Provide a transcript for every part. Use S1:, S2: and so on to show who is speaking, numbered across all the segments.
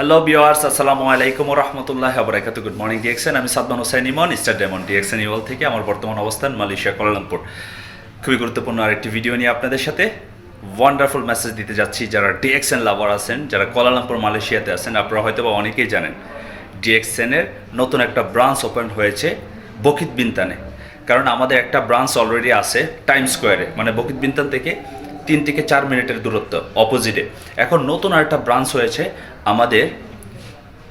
S1: Hello বিওয়ার্স আসসালামু আলাইকুম রহমতুল্লাহ আবরাকাত গুড মর্নিং ডিএক্সেন আমি Sadman Hossain Emon star demon DXN ইউল থেকে আমার বর্তমান অবস্থান মালয়েশিয়া কোয়ালালামপুর। খুবই গুরুত্বপূর্ণ আরেকটি ভিডিও নিয়ে আপনাদের সাথে ওয়ান্ডারফুল মেসেজ দিতে যাচ্ছি। যারা ডিএক্সএন লাভার আছেন, যারা কোয়ালালামপুর, মালয়েশিয়াতে আছেন, আপনারা হয়তো বা অনেকেই জানেন ডিএক্সএনের নতুন একটা ব্রাঞ্চ ওপেন হয়েছে বকিত বিনতানে কারণ আমাদের একটা ব্রাঞ্চ অলরেডি আছে টাইম স্কোয়ারে মানে বকিত বিনতান থেকে তিন থেকে চার মিনিটের দূরত্ব অপোজিটে এখন নতুন আরেকটা ব্রাঞ্চ হয়েছে আমাদের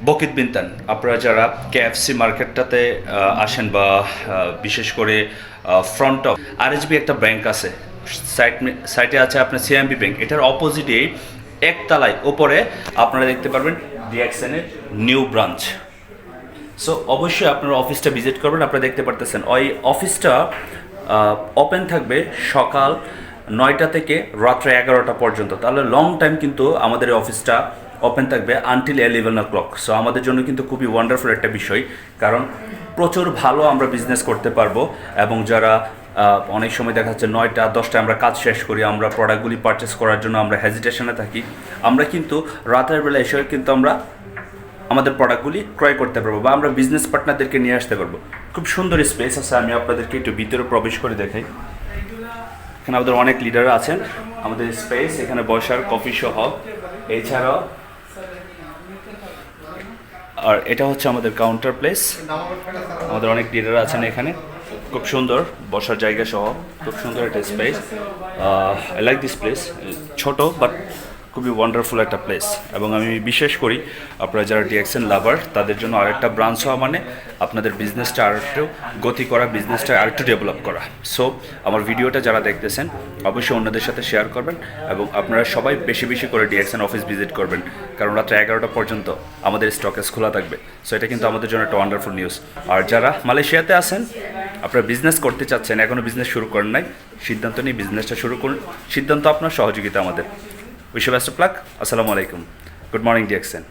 S1: বকিত বিনতান। আপনারা যারা কেএফসি মার্কেটটাতে আসেন বা বিশেষ করে ফ্রন্ট অফ আরএসবি একটা ব্যাংক আছে। সাইট সাইটে আছে আপনার সিএমবি ব্যাংক এটার অপোজিটেই একতলায় ওপরে আপনারা দেখতে পারবেন ডিএক্সএনের নিউ ব্রাঞ্চ সো অবশ্যই আপনারা অফিসটা ভিজিট করবেন, আপনারা দেখতে পারতেছেন। ওই অফিসটা ওপেন থাকবে সকাল নয়টা থেকে রাত্রে এগারোটা পর্যন্ত। তাহলে লং টাইম কিন্তু আমাদের অফিসটা ওপেন থাকবে until eleven o'clock so আমাদের জন্য কিন্তু খুবই ওয়ান্ডারফুল একটা বিষয়। কারণ প্রচুর ভালো আমরা বিজনেস করতে পারব এবং যারা অনেক সময় দেখা যাচ্ছে নয়টা দশটায় আমরা কাজ শেষ করি, আমরা প্রোডাক্টগুলি পারচেস করার জন্য আমরা হেজিটেশনে থাকি। আমরা কিন্তু রাতের বেলা এসে কিন্তু আমরা আমাদের প্রোডাক্টগুলি ক্রয় করতে পারব বা আমরা বিজনেস পার্টনারদেরকে নিয়ে আসতে পারব। খুব সুন্দর স্পেস আছে, আমি আপনাদেরকে একটু ভিতরে প্রবেশ করে দেখাই। এখানে আমাদের অনেক লিডার আছেন। আমাদের স্পেস এখানে বসার কফি সহ এছাড়াও আর এটা হচ্ছে আমাদের কাউন্টার প্লেস আমাদের অনেক লিডার আছেন এখানে। খুব সুন্দর বসার জায়গা সহ। খুব সুন্দর একটা space I like this place ছোট বাট খুবই ওয়ান্ডারফুল একটা প্লেস এবং আমি বিশেষ করি, আপনারা যারা ডিএক্সএন লাভার তাদের জন্য আরেকটা ব্রাঞ্চ হওয়া মানে আপনাদের বিজনেসটা আরেকটু গতি করা বিজনেসটা আরেকটু ডেভেলপ করা। সো আমার ভিডিওটা যারা দেখতেছেন, অবশ্যই অন্যদের সাথে শেয়ার করবেন এবং আপনারা সবাই বেশি বেশি করে ডিএক্সএন অফিস ভিজিট করবেন। কারণ রাত্রে এগারোটা পর্যন্ত আমাদের স্টকেস খোলা থাকবে। সো এটা কিন্তু আমাদের জন্য একটা ওয়ান্ডারফুল নিউজ আর যারা মালয়েশিয়াতে আছেন, আপনারা বিজনেস করতে চাচ্ছেন এখনও বিজনেস শুরু করেন নাই, সিদ্ধান্ত নিয়ে বিজনেসটা শুরু করুন। সিদ্ধান্ত আপনার সহযোগিতা আমাদের। উইশ বেস্ট অফ লাক আসসালামু আলাইকুম গুড মর্নিং ডিএক্সেন